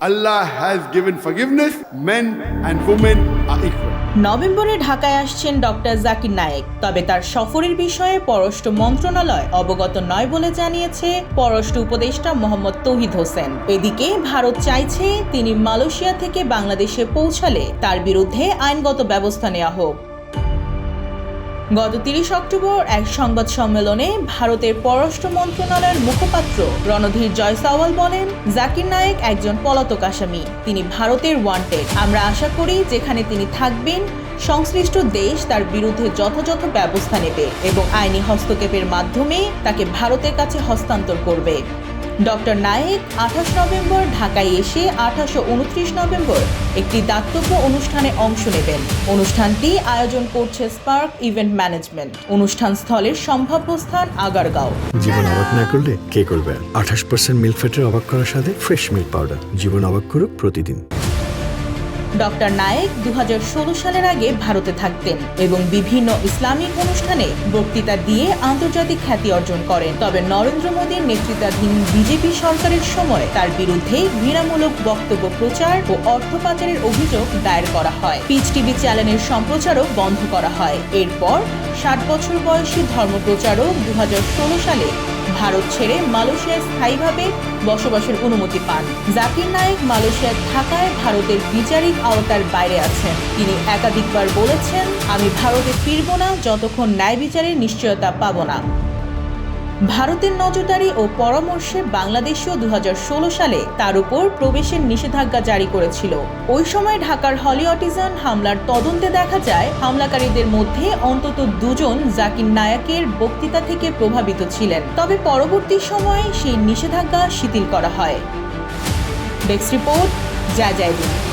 Allah has given forgiveness, men and women are equal. নভেম্বরে ঢাকায় আসছেন ডক্টর জাকির নায়েক। তবে তার সফরের বিষয়ে পররাষ্ট্র মন্ত্রণালয় অবগত নয় বলে জানিয়েছে পররাষ্ট্র উপদেষ্টা মোহাম্মদ তৌহিদ হোসেন। এদিকে ভারত চাইছে তিনি মালয়েশিয়া থেকে বাংলাদেশে পৌঁছালে তার বিরুদ্ধে আইনগত ব্যবস্থা নেওয়া হোক। গত তিরিশ অক্টোবর এক সংবাদ সম্মেলনে ভারতের পররাষ্ট্র মন্ত্রণালয়ের মুখপাত্র রণধীর জয়সাওয়াল বলেন, জাকির নায়েক একজন পলাতক আসামি। তিনি ভারতের ওয়ান্টেড। আমরা আশা করি যেখানে তিনি থাকবেন, সংশ্লিষ্ট দেশ তার বিরুদ্ধে যথাযথ ব্যবস্থা নেবে এবং আইনি হস্তক্ষেপের মাধ্যমে তাকে ভারতের কাছে হস্তান্তর করবে। ডক্টর নায়েক আঠাশ নভেম্বর ঢাকায় এসে আঠাশো উনত্রিশ নভেম্বর একটি দাতব্য অনুষ্ঠানে অংশ নেবেন। অনুষ্ঠানটি আয়োজন করছে স্পার্ক ইভেন্ট ম্যানেজমেন্ট। অনুষ্ঠান স্থলের সম্ভাব্য স্থান আগারগাঁও। জীবন অবাক না করলে কে করবে? আঠাশ পার্সেন্ট মিল্ক ফ্যাটের অবাক করার সাথে ফ্রেশ মিল্ক পাউডার জীবন অবাক করুক প্রতিদিন। ডক্টর নায়েক দু হাজার ষোলো সালের আগে ভারতে থাকতেন এবং বিভিন্ন ইসলামিক অনুষ্ঠানে বক্তৃতা দিয়ে আন্তর্জাতিক খ্যাতি অর্জন করেন। তবে নরেন্দ্র মোদীর নেতৃত্বাধীন বিজেপি সরকারের সময় তার বিরুদ্ধে ঘৃণামূলক বক্তব্য প্রচার ও অর্থ পাচারের অভিযোগ দায়ের করা হয়। পিচ টিভি চ্যানেলের সম্প্রচারও বন্ধ করা হয়। এরপর ষাট বছর বয়সী ধর্মপ্রচারক দু হাজার ষোলো সালে ভারত ছেড়ে মালয়েশিয়ায় স্থায়ীভাবে বসবাসের অনুমতি পান। জাকির নায়েক মালয়েশিয়ায় থাকায় ভারতের বিচারিক আওতার বাইরে আছেন। তিনি একাধিকবার বলেছেন, আমি ভারতে ফিরব না, যতক্ষণ ন্যায় বিচারের নিশ্চয়তা পাব না। ভারতের নজরদারি ও পরামর্শে বাংলাদেশও দু হাজার ষোলো সালে তার উপর প্রবেশের নিষেধাজ্ঞা জারি করেছিল। ওই সময় ঢাকার হলি অটিজান হামলার তদন্তে দেখা যায়, হামলাকারীদের মধ্যে অন্তত দুজন জাকির নায়কের বক্তৃতা থেকে প্রভাবিত ছিলেন। তবে পরবর্তী সময়ে সেই নিষেধাজ্ঞা শিথিল করা হয়। ডেস্ক রিপোর্ট, জয় দিন